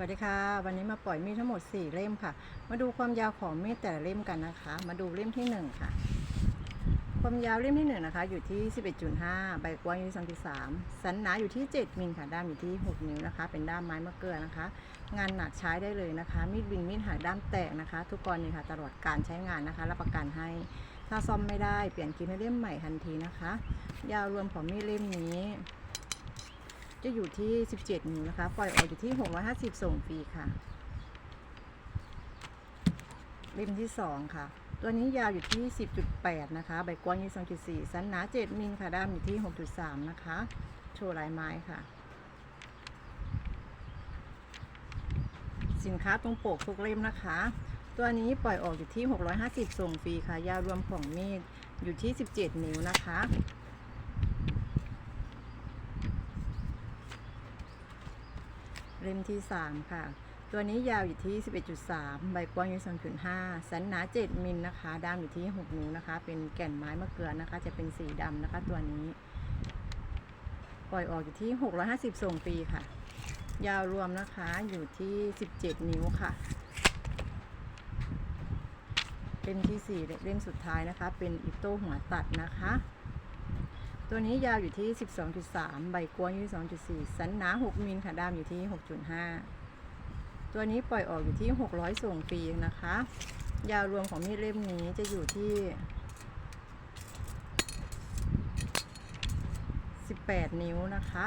วัสดีค่ะ วันนี้มาปล่อยมีดทั้งหมด 4 เล่มค่ะ มาดูความยาวของมีดแต่ละเล่มกันนะคะ มาดูเล่มที่ 1 ค่ะ ความยาวเล่มที่ 1 นะคะ อยู่ที่ 11.5 ใบกว้างอยู่ที่2.3สันหนาอยู่ที่ 7มิลค่ะ ด้ามอยู่ที่ 6 นิ้วนะคะ เป็นด้ามไม้มะเกลือนะคะ งานหนักใช้ได้เลยนะคะ มีดบินมีดหักด้ามแตกนะคะ ทุกกรณีค่ะ ตลอดการใช้งานนะคะ รับประกันให้ ถ้าซ่อมไม่ได้ เปลี่ยนคลิปให้เล่มใหม่ทันทีนะคะ ยาวรวมของมีดเล่มนี้ จะอยู่ที่ 17 นิ้วนะคะ ปล่อยออกอยู่ที่ 650 ส่งฟรีค่ะเล่มที่ 2 ค่ะ ตัวนี้ยาวอยู่ที่ 10.8 นะคะ ใบกว้างอยู่2.4 สันหนา 7 มิลค่ะ ด้ามอยู่ที่ 6.3 นะคะ โชว์ลายไม้ค่ะ สินค้าตรงปกทุกเล่มนะคะ ตัวนี้ปล่อยออกอยู่ที่ 650 ส่งฟรีค่ะ ยาวรวมของมีดอยู่ที่ 17 นิ้วนะคะ เล่มที่ 3 ค่ะ ตัวนี้ยาวอยู่ที่ 11.3 ใบกว้างอยู่2.5สันหนา 7 มิลนะคะ ด้ามอยู่ที่ 6 นิ้วนะคะ เป็นแก่นไม้มะเกลือนะคะ จะเป็นสีดำนะคะตัวนี้ ปล่อยออกอยู่ที่ 650 ส่งฟรีค่ะ ยาวรวมนะคะอยู่ที่ 17 นิ้วค่ะเล่มที่ 4 เล่มสุดท้ายนะคะ เป็นอิโต้หัวตัดนะคะ ตัวนี้ยาวอยู่ที่ 12.3 ใบกว้างอยู่ที่ 2.4 สันหนา 6 มิลค่ะด้ามอยู่ที่ 6.5 ตัวนี้ปล่อยออกอยู่ที่ 600 ส่งฟรีนะคะ ยาวรวมของมีดเล่มนี้จะอยู่ที่ 18 นิ้วนะคะ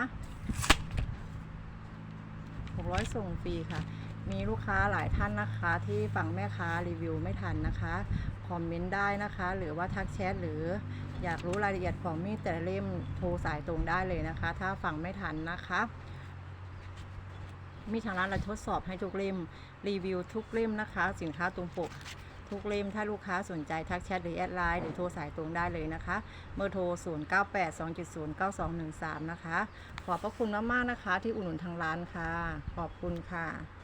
600 ส่งฟรีค่ะ มีลูกค้าหลายท่านนะคะที่ฟังแม่ค้ารีวิวไม่ทันนะคะ คอมเมนต์ได้นะคะ หรือว่าทักแชทหรืออยากรู้รายละเอียดของมีดแต่ละเล่มโทรสายตรงได้เลยนะคะ ถ้าฟังไม่ทันนะคะมีทางร้านเราทดสอบให้ทุกเล่มรีวิวทุกเล่มนะคะ สินค้าตรงปกทุกเล่มถ้าลูกค้าสนใจทักแชทหรือแอดไลน์หรือโทรสายตรงได้เลยนะคะเบอร์โทร 0982709213 นะคะ ขอบพระคุณมากๆนะคะ ที่อุดหนุนทางร้านค่ะ ขอบคุณค่ะ